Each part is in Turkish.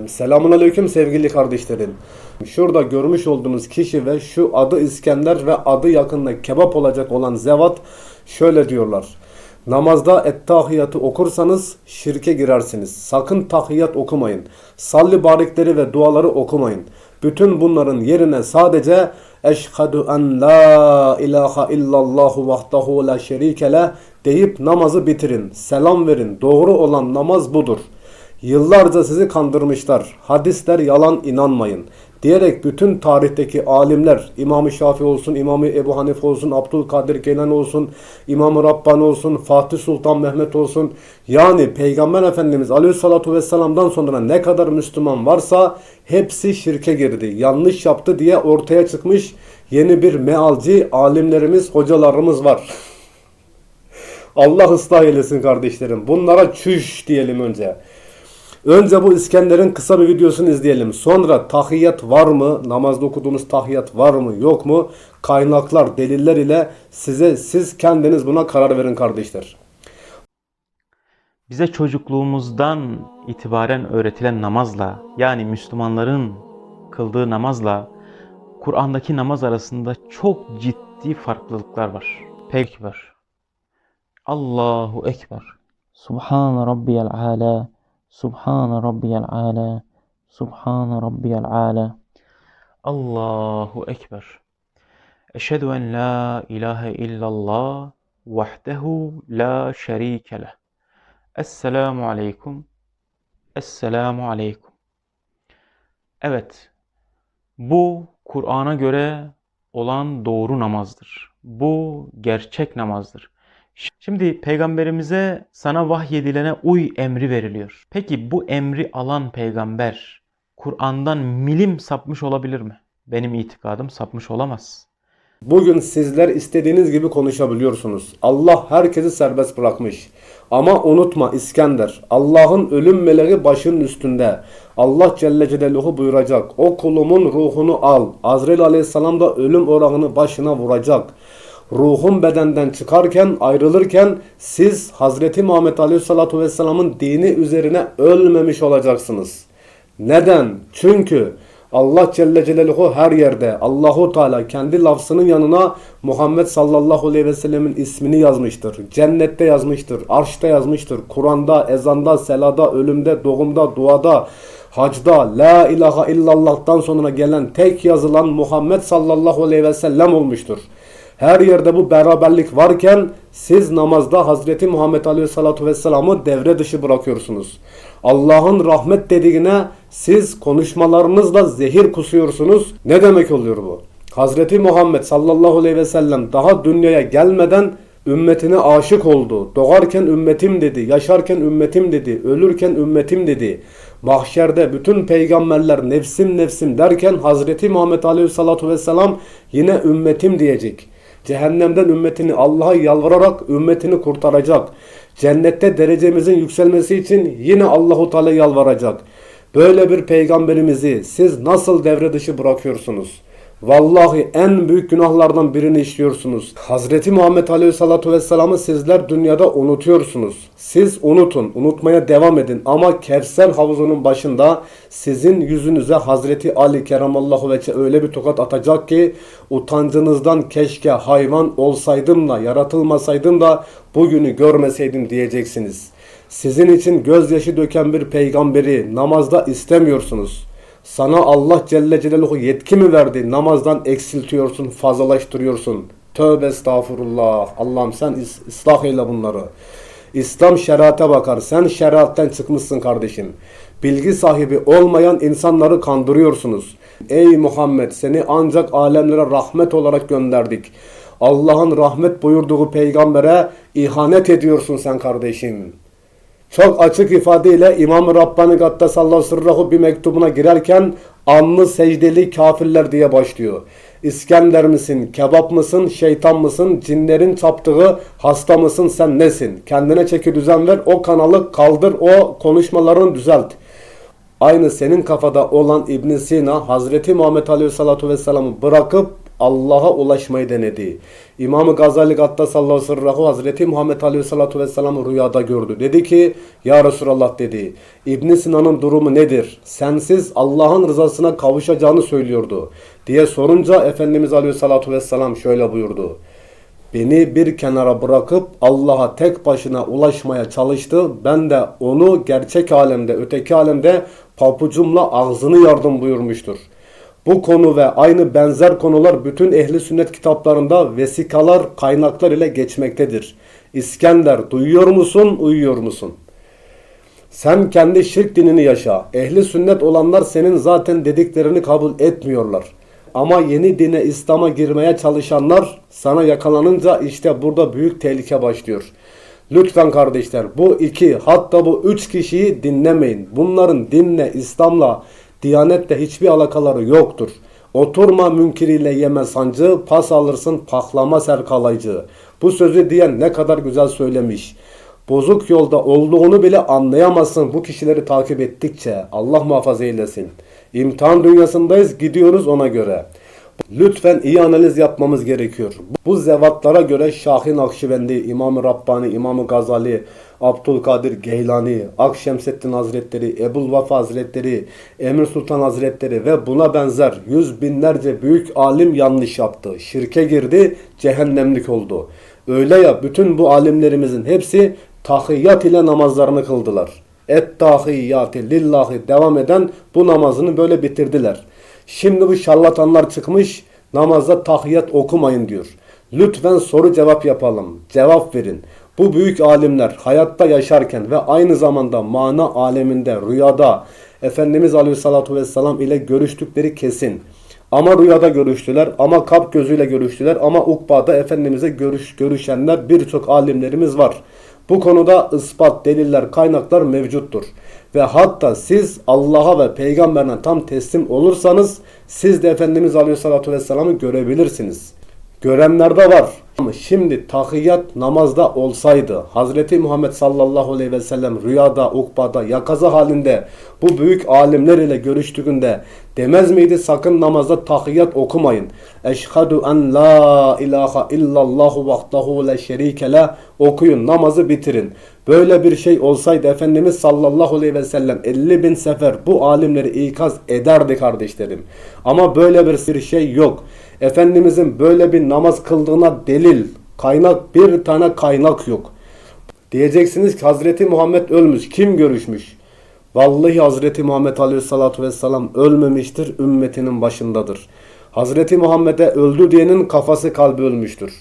edelim. Selamun aleyküm sevgili kardeşlerim. Şurada görmüş olduğunuz kişi ve şu adı İskender ve adı yakında kebap olacak olan Zevat şöyle diyorlar. Namazda ettahiyatı okursanız şirke girersiniz. Sakın tahiyat okumayın. Salli barikleri ve duaları okumayın. Bütün bunların yerine sadece Eşhedü en la ilahe illallahu vahdahu la şerike deyip namazı bitirin. Selam verin. Doğru olan namaz budur. Yıllarca sizi kandırmışlar. Hadisler yalan inanmayın. Diyerek bütün tarihteki alimler İmam-ı Şafii olsun, İmam-ı Ebu Hanife olsun, Abdülkadir Geylan olsun, İmam-ı Rabbani olsun, Fatih Sultan Mehmet olsun. Yani Peygamber Efendimiz Aleyhissalatu Vesselam'dan sonra ne kadar Müslüman varsa hepsi şirke girdi. Yanlış yaptı diye ortaya çıkmış yeni bir mealci alimlerimiz, hocalarımız var. Allah ıslah eylesin kardeşlerim. Bunlara çüş diyelim önce. Önce bu İskender'in kısa bir videosunu izleyelim. Sonra tahiyyat var mı? Namazda okuduğunuz tahiyyat var mı? Yok mu? Kaynaklar, deliller ile size siz kendiniz buna karar verin kardeşler. Bize çocukluğumuzdan itibaren öğretilen namazla yani Müslümanların kıldığı namazla Kur'an'daki namaz arasında çok ciddi farklılıklar var. Var. Allahu Ekber. Subhan rabbiyal ala. Subhan rabbiyal ala. Subhan rabbiyal ala. Allahu Ekber. Eşhedü en la ilahe illallah vahdehu la şerike leh. Esselamu aleyküm. Esselamu aleyküm. Evet. Bu Kur'an'a göre olan doğru namazdır. Bu gerçek namazdır. Şimdi peygamberimize sana vahyedilene uy emri veriliyor. Peki bu emri alan peygamber Kur'an'dan milim sapmış olabilir mi? Benim itikadım sapmış olamaz. Bugün sizler istediğiniz gibi konuşabiliyorsunuz. Allah herkesi serbest bırakmış. Ama unutma İskender, Allah'ın ölüm meleği başının üstünde. Allah Celle Celaluhu buyuracak. O kulumun ruhunu al. Azrail Aleyhisselam da ölüm orağını başına vuracak. Ruhun bedenden çıkarken, ayrılırken siz Hazreti Muhammed Aleyhisselatü Vesselam'ın dini üzerine ölmemiş olacaksınız. Neden? Çünkü Allah Celle Celaluhu her yerde Allahu Teala kendi lafzının yanına Muhammed sallallahu aleyhi ve ismini yazmıştır. Cennette yazmıştır, arşta yazmıştır. Kur'an'da, ezanda, selada, ölümde, doğumda, duada, hacda, la ilahe illallah'tan sonra gelen tek yazılan Muhammed sallallahu aleyhi ve olmuştur. Her yerde bu beraberlik varken siz namazda Hazreti Muhammed Aleyhisselatü Vesselam'ı devre dışı bırakıyorsunuz. Allah'ın rahmet dediğine siz konuşmalarınızla zehir kusuyorsunuz. Ne demek oluyor bu? Hazreti Muhammed sallallahu aleyhi ve sellem daha dünyaya gelmeden ümmetine aşık oldu. Doğarken ümmetim dedi, yaşarken ümmetim dedi, ölürken ümmetim dedi. Mahşerde bütün peygamberler nefsim nefsim derken Hazreti Muhammed Aleyhisselatü Vesselam yine ümmetim diyecek. Cehennemden ümmetini Allah'a yalvararak ümmetini kurtaracak. Cennette derecemizin yükselmesi için yine Allahu Teala yalvaracak. Böyle bir peygamberimizi siz nasıl devre dışı bırakıyorsunuz? Vallahi en büyük günahlardan birini işliyorsunuz. Hazreti Muhammed Aleyhisselatü Vesselam'ı sizler dünyada unutuyorsunuz. Siz unutun, unutmaya devam edin. Ama Kevser havuzunun başında sizin yüzünüze Hazreti Ali Keramallahu Veçe öyle bir tokat atacak ki utancınızdan keşke hayvan olsaydım da yaratılmasaydım da bugünü görmeseydim diyeceksiniz. Sizin için gözyaşı döken bir peygamberi namazda istemiyorsunuz. Sana Allah Celle Celaluhu yetki mi verdi? Namazdan eksiltiyorsun, fazlalaştırıyorsun. Tövbe estağfurullah. Allah'ım sen is- ıslah eyle bunları. İslam şerate bakar. Sen şeriatten çıkmışsın kardeşim. Bilgi sahibi olmayan insanları kandırıyorsunuz. Ey Muhammed seni ancak alemlere rahmet olarak gönderdik. Allah'ın rahmet buyurduğu peygambere ihanet ediyorsun sen kardeşim. Çok açık ifadeyle İmam-ı Rabbani Gaddasallahu sırrahu bir mektubuna girerken anlı secdeli kafirler diye başlıyor. İskender misin, kebap mısın, şeytan mısın, cinlerin çaptığı hasta mısın, sen nesin? Kendine çeki düzen ver, o kanalı kaldır, o konuşmalarını düzelt. Aynı senin kafada olan İbn Sina Hazreti Muhammed Aleyhisselatü Vesselam'ı bırakıp Allah'a ulaşmayı denedi. İmam-ı Gazali Gattasallahu sırrahu Hazreti Muhammed Aleyhisselatü Vesselam rüyada gördü. Dedi ki Ya Resulallah dedi İbn Sina'nın durumu nedir? Sensiz Allah'ın rızasına kavuşacağını söylüyordu. Diye sorunca Efendimiz Aleyhisselatü Vesselam şöyle buyurdu. Beni bir kenara bırakıp Allah'a tek başına ulaşmaya çalıştı. Ben de onu gerçek alemde, öteki alemde papucumla ağzını yardım buyurmuştur. Bu konu ve aynı benzer konular bütün ehli sünnet kitaplarında vesikalar, kaynaklar ile geçmektedir. İskender duyuyor musun, uyuyor musun? Sen kendi şirk dinini yaşa. Ehli sünnet olanlar senin zaten dediklerini kabul etmiyorlar. Ama yeni dine İslam'a girmeye çalışanlar sana yakalanınca işte burada büyük tehlike başlıyor. Lütfen kardeşler bu iki hatta bu üç kişiyi dinlemeyin. Bunların dinle, İslam'la, diyanetle hiçbir alakaları yoktur. Oturma münkiriyle yeme sancı, pas alırsın paklama serkalayıcı. Bu sözü diyen ne kadar güzel söylemiş. Bozuk yolda olduğunu bile anlayamazsın bu kişileri takip ettikçe. Allah muhafaza eylesin. İmtihan dünyasındayız gidiyoruz ona göre. Lütfen iyi analiz yapmamız gerekiyor. Bu zevatlara göre Şahin Akşibendi, İmam-ı Rabbani, İmam-ı Gazali, Abdülkadir Geylani, Akşemseddin Hazretleri, Ebul Vafa Hazretleri, Emir Sultan Hazretleri ve buna benzer yüz binlerce büyük alim yanlış yaptı. Şirke girdi, cehennemlik oldu. Öyle ya bütün bu alimlerimizin hepsi tahiyyat ile namazlarını kıldılar. Et tahiyyati lillahi devam eden bu namazını böyle bitirdiler. Şimdi bu şarlatanlar çıkmış namazda tahiyyat okumayın diyor. Lütfen soru cevap yapalım. Cevap verin. Bu büyük alimler hayatta yaşarken ve aynı zamanda mana aleminde rüyada Efendimiz Aleyhisselatü Vesselam ile görüştükleri kesin. Ama rüyada görüştüler, ama kap gözüyle görüştüler, ama ukbada Efendimiz'e görüş, görüşenler birçok alimlerimiz var. Bu konuda ispat, deliller, kaynaklar mevcuttur. Ve hatta siz Allah'a ve peygamberine tam teslim olursanız siz de Efendimiz Aleyhisselatü Vesselam'ı görebilirsiniz. Görenler de var. Şimdi tahiyyat namazda olsaydı Hazreti Muhammed sallallahu aleyhi ve sellem rüyada, ukbada, yakaza halinde bu büyük alimler ile görüştüğünde demez miydi sakın namazda tahiyyat okumayın. Eşhedü en la ilahe illallahu vahdahu le şerike le okuyun namazı bitirin. Böyle bir şey olsaydı Efendimiz sallallahu aleyhi ve sellem 50 bin sefer bu alimleri ikaz ederdi kardeşlerim. Ama böyle bir şey yok. Efendimizin böyle bir namaz kıldığına delil, kaynak bir tane kaynak yok. Diyeceksiniz ki Hazreti Muhammed ölmüş. Kim görüşmüş? Vallahi Hazreti Muhammed Aleyhisselatü Vesselam ölmemiştir, ümmetinin başındadır. Hazreti Muhammed'e öldü diyenin kafası kalbi ölmüştür.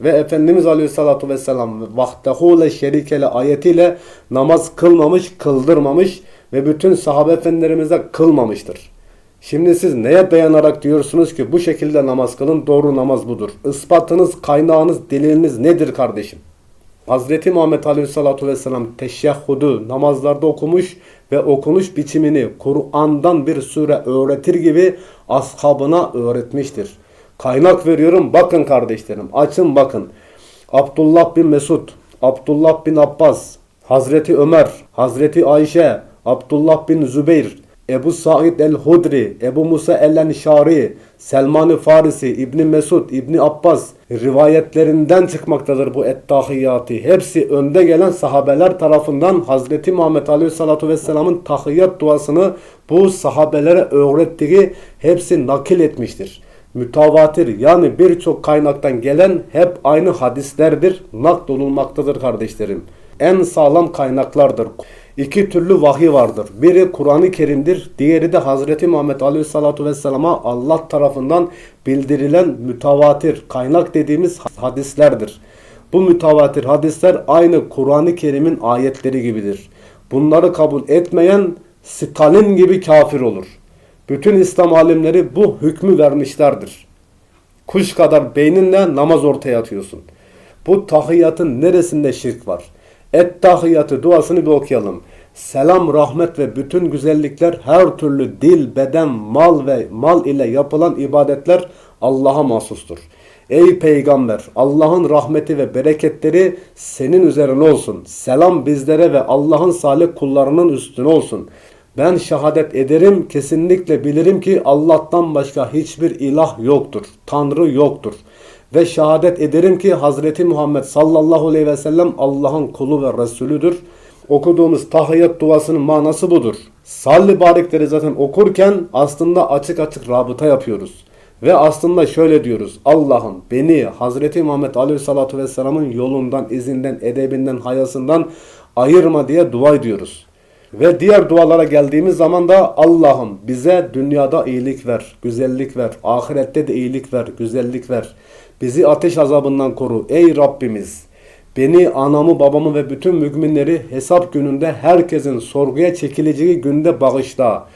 Ve Efendimiz Aleyhisselatü Vesselam vahdehule şerikele ayetiyle namaz kılmamış, kıldırmamış ve bütün sahabe efendilerimize kılmamıştır. Şimdi siz neye dayanarak diyorsunuz ki bu şekilde namaz kılın doğru namaz budur. Ispatınız, kaynağınız, deliliniz nedir kardeşim? Hazreti Muhammed Aleyhisselatü Vesselam teşehhudu namazlarda okumuş ve okunuş biçimini Kur'an'dan bir sure öğretir gibi ashabına öğretmiştir. Kaynak veriyorum bakın kardeşlerim açın bakın. Abdullah bin Mesud, Abdullah bin Abbas, Hazreti Ömer, Hazreti Ayşe, Abdullah bin Zübeyir, Ebu Said el-Hudri, Ebu Musa el-Enşari, Selman-ı Farisi, İbni Mesud, İbni Abbas rivayetlerinden çıkmaktadır bu et-tahiyyati. Hepsi önde gelen sahabeler tarafından Hazreti Muhammed Aleyhisselatü Vesselam'ın tahiyyat duasını bu sahabelere öğrettiği hepsi nakil etmiştir. Mütavatir yani birçok kaynaktan gelen hep aynı hadislerdir, nakdolunmaktadır kardeşlerim. En sağlam kaynaklardır. İki türlü vahiy vardır. Biri Kur'an-ı Kerim'dir. Diğeri de Hazreti Muhammed Aleyhisselatü Vesselam'a Allah tarafından bildirilen mütevatir kaynak dediğimiz hadislerdir. Bu mütevatir hadisler aynı Kur'an-ı Kerim'in ayetleri gibidir. Bunları kabul etmeyen Stalin gibi kafir olur. Bütün İslam alimleri bu hükmü vermişlerdir. Kuş kadar beyninle namaz ortaya atıyorsun. Bu tahiyyatın neresinde şirk var? Et tahiyyatı duasını bir okuyalım. Selam, rahmet ve bütün güzellikler her türlü dil, beden, mal ve mal ile yapılan ibadetler Allah'a mahsustur. Ey peygamber Allah'ın rahmeti ve bereketleri senin üzerine olsun. Selam bizlere ve Allah'ın salih kullarının üstüne olsun. Ben şehadet ederim, kesinlikle bilirim ki Allah'tan başka hiçbir ilah yoktur. Tanrı yoktur. Ve şehadet ederim ki Hazreti Muhammed sallallahu aleyhi ve sellem Allah'ın kulu ve Resulüdür. Okuduğumuz tahiyyat duasının manası budur. Salli barikleri zaten okurken aslında açık açık rabıta yapıyoruz. Ve aslında şöyle diyoruz. Allah'ım beni Hazreti Muhammed Aleyhisselatü Vesselam'ın yolundan, izinden, edebinden, hayasından ayırma diye dua ediyoruz. Ve diğer dualara geldiğimiz zaman da Allah'ım bize dünyada iyilik ver, güzellik ver, ahirette de iyilik ver, güzellik ver. Bizi ateş azabından koru ey Rabbimiz. Beni, anamı, babamı ve bütün müminleri hesap gününde herkesin sorguya çekileceği günde bağışla.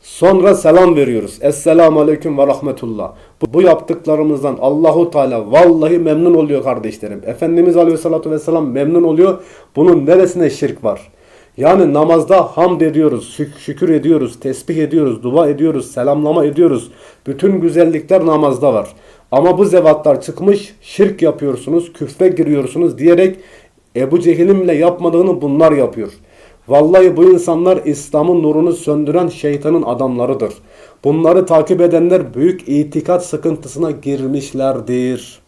Sonra selam veriyoruz. Esselamu Aleyküm ve Rahmetullah. Bu, bu yaptıklarımızdan Allahu Teala vallahi memnun oluyor kardeşlerim. Efendimiz Aleyhisselatü Vesselam memnun oluyor. Bunun neresine şirk var? Yani namazda hamd ediyoruz, şük- şükür ediyoruz, tesbih ediyoruz, dua ediyoruz, selamlama ediyoruz. Bütün güzellikler namazda var. Ama bu zevatlar çıkmış, şirk yapıyorsunuz, küfre giriyorsunuz diyerek Ebu Cehil'in bile yapmadığını bunlar yapıyor. Vallahi bu insanlar İslam'ın nurunu söndüren şeytanın adamlarıdır. Bunları takip edenler büyük itikat sıkıntısına girmişlerdir.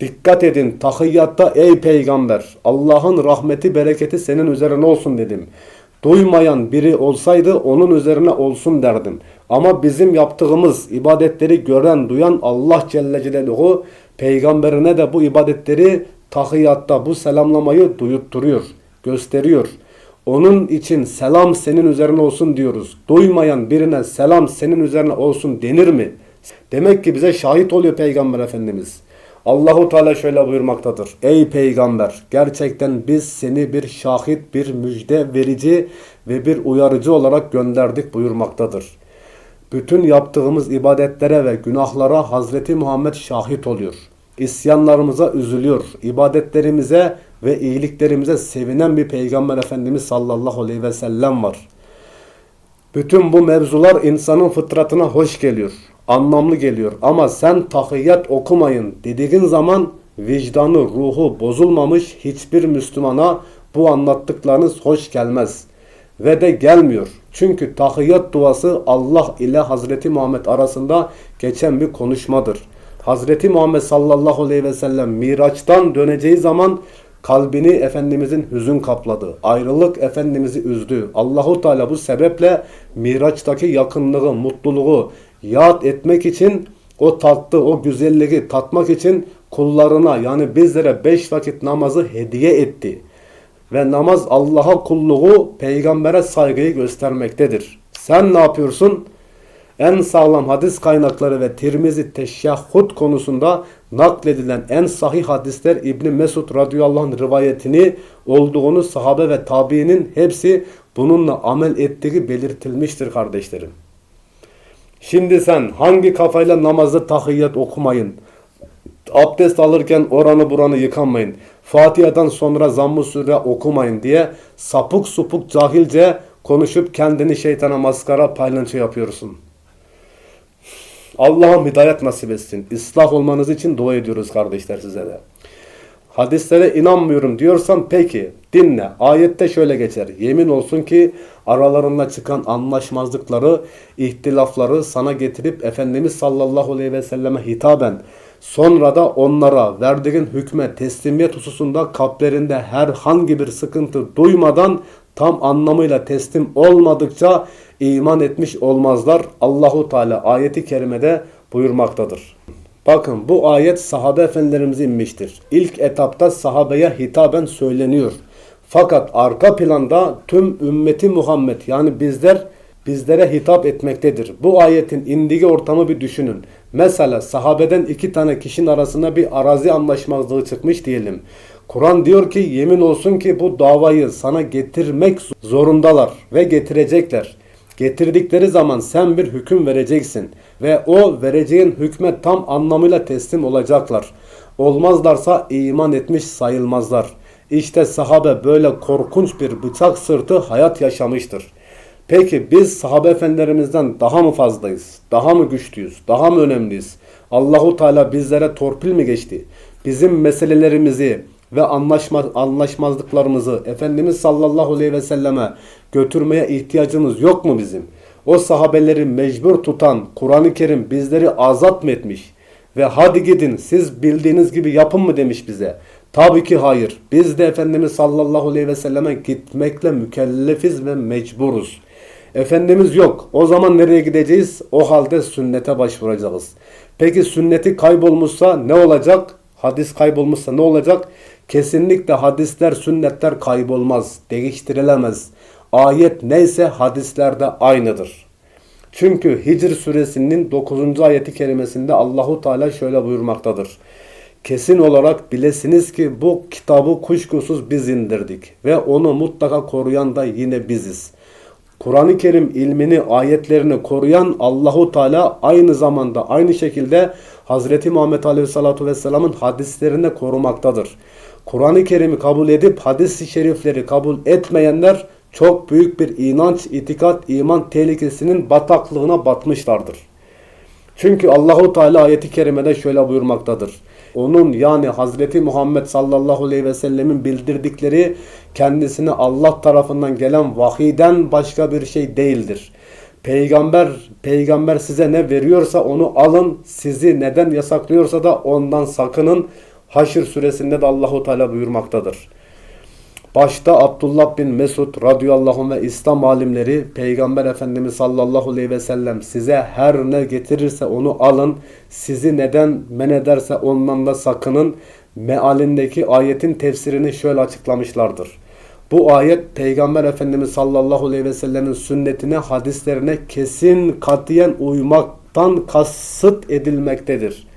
Dikkat edin tahiyyatta ey peygamber Allah'ın rahmeti bereketi senin üzerine olsun dedim. Duymayan biri olsaydı onun üzerine olsun derdim. Ama bizim yaptığımız ibadetleri gören duyan Allah Celle Celaluhu peygamberine de bu ibadetleri tahiyyatta bu selamlamayı duyutturuyor, gösteriyor. Onun için selam senin üzerine olsun diyoruz. Duymayan birine selam senin üzerine olsun denir mi? Demek ki bize şahit oluyor Peygamber Efendimiz. Allahu Teala şöyle buyurmaktadır. Ey peygamber gerçekten biz seni bir şahit, bir müjde verici ve bir uyarıcı olarak gönderdik buyurmaktadır. Bütün yaptığımız ibadetlere ve günahlara Hazreti Muhammed şahit oluyor. İsyanlarımıza üzülüyor. ibadetlerimize ve iyiliklerimize sevinen bir peygamber efendimiz sallallahu aleyhi ve sellem var. Bütün bu mevzular insanın fıtratına hoş geliyor. Anlamlı geliyor. Ama sen tahiyyat okumayın dediğin zaman vicdanı, ruhu bozulmamış hiçbir Müslümana bu anlattıklarınız hoş gelmez. Ve de gelmiyor. Çünkü tahiyyat duası Allah ile Hazreti Muhammed arasında geçen bir konuşmadır. Hazreti Muhammed sallallahu aleyhi ve sellem Miraç'tan döneceği zaman kalbini Efendimizin hüzün kapladı. Ayrılık Efendimiz'i üzdü. Allahu Teala bu sebeple Miraç'taki yakınlığı, mutluluğu yad etmek için o tattı, o güzelliği tatmak için kullarına yani bizlere beş vakit namazı hediye etti. Ve namaz Allah'a kulluğu, peygambere saygıyı göstermektedir. Sen ne yapıyorsun? En sağlam hadis kaynakları ve Tirmizi teşyahhud konusunda nakledilen en sahih hadisler İbni Mesud radıyallahu anh rivayetini olduğunu sahabe ve tabiinin hepsi bununla amel ettiği belirtilmiştir kardeşlerim. Şimdi sen hangi kafayla namazda tahiyyat okumayın? Abdest alırken oranı buranı yıkanmayın. Fatiha'dan sonra zamm-ı sure okumayın diye sapık supuk cahilce konuşup kendini şeytana maskara paylaşı yapıyorsun. Allah'ım hidayet nasip etsin. İslah olmanız için dua ediyoruz kardeşler size de. Hadislere inanmıyorum diyorsan peki dinle. Ayette şöyle geçer. Yemin olsun ki aralarında çıkan anlaşmazlıkları, ihtilafları sana getirip Efendimiz sallallahu aleyhi ve selleme hitaben sonra da onlara verdiğin hükme teslimiyet hususunda kalplerinde herhangi bir sıkıntı duymadan tam anlamıyla teslim olmadıkça iman etmiş olmazlar. Allahu Teala ayeti kerimede buyurmaktadır. Bakın bu ayet sahabe efendilerimize inmiştir. İlk etapta sahabeye hitaben söyleniyor. Fakat arka planda tüm ümmeti Muhammed yani bizler bizlere hitap etmektedir. Bu ayetin indiği ortamı bir düşünün. Mesela sahabeden iki tane kişinin arasında bir arazi anlaşmazlığı çıkmış diyelim. Kur'an diyor ki yemin olsun ki bu davayı sana getirmek zorundalar ve getirecekler. Getirdikleri zaman sen bir hüküm vereceksin ve o vereceğin hükme tam anlamıyla teslim olacaklar. Olmazlarsa iman etmiş sayılmazlar. İşte sahabe böyle korkunç bir bıçak sırtı hayat yaşamıştır. Peki biz sahabe efendilerimizden daha mı fazlayız? Daha mı güçlüyüz? Daha mı önemliyiz? Allahu Teala bizlere torpil mi geçti? Bizim meselelerimizi ve anlaşma, anlaşmazlıklarımızı Efendimiz sallallahu aleyhi ve selleme götürmeye ihtiyacımız yok mu bizim? O sahabeleri mecbur tutan Kur'an-ı Kerim bizleri azat mı etmiş? Ve hadi gidin siz bildiğiniz gibi yapın mı demiş bize. Tabii ki hayır. Biz de Efendimiz sallallahu aleyhi ve selleme gitmekle mükellefiz ve mecburuz. Efendimiz yok. O zaman nereye gideceğiz? O halde sünnete başvuracağız. Peki sünneti kaybolmuşsa ne olacak? Hadis kaybolmuşsa ne olacak? Kesinlikle hadisler, sünnetler kaybolmaz, değiştirilemez. Ayet neyse hadisler de aynıdır. Çünkü Hicr suresinin 9. ayeti kerimesinde Allahu Teala şöyle buyurmaktadır. Kesin olarak bilesiniz ki bu kitabı kuşkusuz biz indirdik ve onu mutlaka koruyan da yine biziz. Kur'an-ı Kerim ilmini, ayetlerini koruyan Allahu Teala aynı zamanda aynı şekilde Hazreti Muhammed Aleyhisselatü Vesselam'ın hadislerini korumaktadır. Kur'an-ı Kerim'i kabul edip hadis-i şerifleri kabul etmeyenler çok büyük bir inanç, itikat, iman tehlikesinin bataklığına batmışlardır. Çünkü Allahu Teala ayeti kerimede şöyle buyurmaktadır. Onun yani Hazreti Muhammed sallallahu aleyhi ve sellemin bildirdikleri kendisine Allah tarafından gelen vahiden başka bir şey değildir. Peygamber peygamber size ne veriyorsa onu alın. Sizi neden yasaklıyorsa da ondan sakının. Haşr suresinde de Allahu Teala buyurmaktadır. Başta Abdullah bin Mesud radıyallahu ve İslam alimleri Peygamber Efendimiz sallallahu aleyhi ve sellem size her ne getirirse onu alın. Sizi neden men ederse ondan da sakının. Mealindeki ayetin tefsirini şöyle açıklamışlardır. Bu ayet Peygamber Efendimiz sallallahu aleyhi ve sellemin sünnetine, hadislerine kesin katiyen uymaktan kasıt edilmektedir.